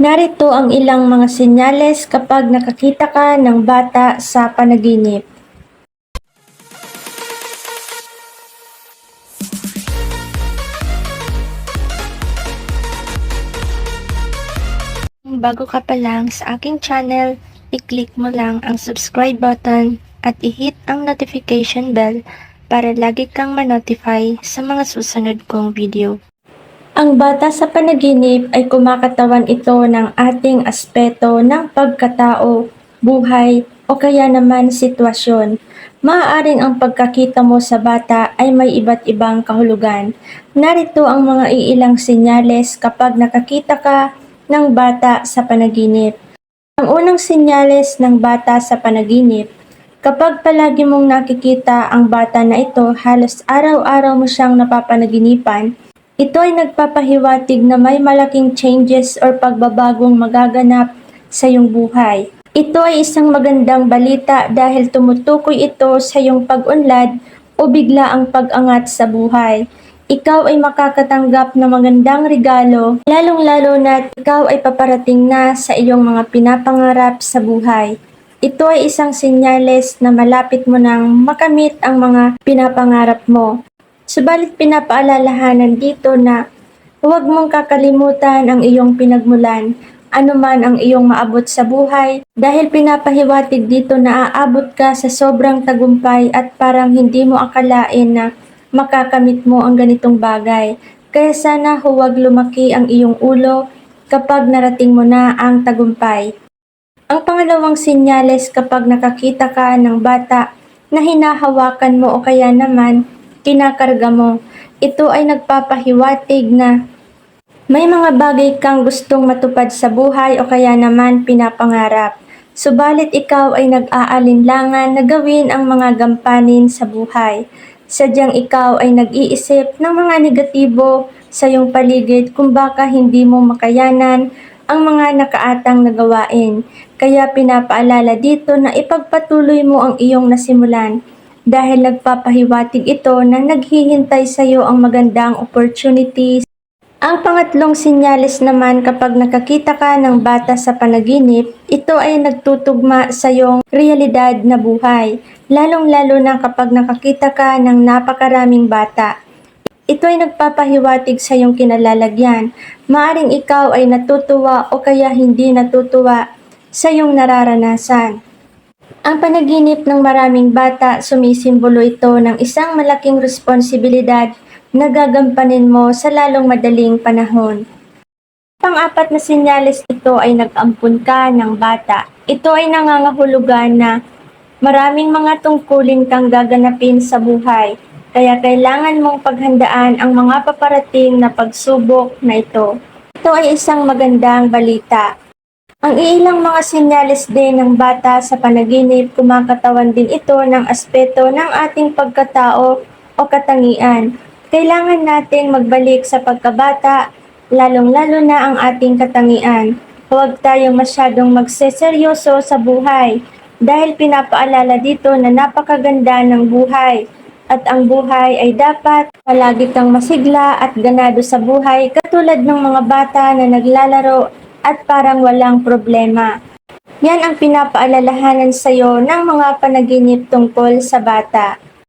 Narito ang ilang mga senyales kapag nakakita ka ng bata sa panaginip. Bago ka pa lang sa aking channel, i-click mo lang ang subscribe button at i-hit ang notification bell para lagi kang ma-notify sa mga susunod kong video. Ang bata sa panaginip ay kumakatawan ito ng ating aspeto ng pagkatao, buhay o kaya naman sitwasyon. Maaaring ang pagkakita mo sa bata ay may iba't ibang kahulugan. Narito ang mga iilang senyales kapag nakakita ka ng bata sa panaginip. Ang unang senyales ng bata sa panaginip, kapag palagi mong nakikita ang bata na ito halos araw-araw mo siyang napapanaginipan, ito ay nagpapahiwatig na may malaking changes or pagbabagong magaganap sa iyong buhay. Ito ay isang magandang balita dahil tumutukoy ito sa iyong pag-unlad o bigla ang pag-angat sa buhay. Ikaw ay makakatanggap ng magandang regalo, lalong-lalo na ikaw ay paparating na sa iyong mga pinapangarap sa buhay. Ito ay isang senyales na malapit mo nang makamit ang mga pinapangarap mo. Subalit pinapaalalahanan dito na huwag mong kakalimutan ang iyong pinagmulan, anuman ang iyong maabot sa buhay, dahil pinapahiwatig dito na aabot ka sa sobrang tagumpay at parang hindi mo akalain na makakamit mo ang ganitong bagay. Kaya sana huwag lumaki ang iyong ulo kapag narating mo na ang tagumpay. Ang pangalawang sinyales kapag nakakita ka ng bata na hinahawakan mo o kaya naman kinakarga mo, ito ay nagpapahiwatig na may mga bagay kang gustong matupad sa buhay o kaya naman pinapangarap. Subalit ikaw ay nag-aalinlangan na gawin ang mga gampanin sa buhay. Sadyang ikaw ay nag-iisip ng mga negatibo sa iyong paligid kung baka hindi mo makayanan ang mga nakaatang na gawain. Kaya pinapaalala dito na ipagpatuloy mo ang iyong nasimulan dahil nagpapahiwatig ito na naghihintay sa iyo ang magandang opportunities. Ang pangatlong sinyalis naman kapag nakakita ka ng bata sa panaginip, ito ay nagtutugma sa iyong realidad na buhay, lalong-lalo na kapag nakakita ka ng napakaraming bata. Ito ay nagpapahiwatig sa iyong kinalalagyan. Maaring ikaw ay natutuwa o kaya hindi natutuwa sa iyong nararanasan. Ang panaginip ng maraming bata, sumisimbolo ito ng isang malaking responsibilidad na gagampanin mo sa lalong madaling panahon. Pang-apat na sinyalis ito ay nag-ampun ka ng bata. Ito ay nangangahulugan na maraming mga tungkulin kang gaganapin sa buhay, kaya kailangan mong paghandaan ang mga paparating na pagsubok na ito. Ito ay isang magandang balita. Ang ilang mga sinyalis din ng bata sa panaginip, kumakatawan din ito ng aspeto ng ating pagkatao o katangian. Kailangan nating magbalik sa pagkabata, lalong-lalo na ang ating katangian. Huwag tayong masyadong magseseryoso sa buhay dahil pinapaalala dito na napakaganda ng buhay at ang buhay ay dapat palagi kang masigla at ganado sa buhay katulad ng mga bata na naglalaro at parang walang problema. Yan ang pinapaalalahanan sa iyo ng mga panaginip tungkol sa bata.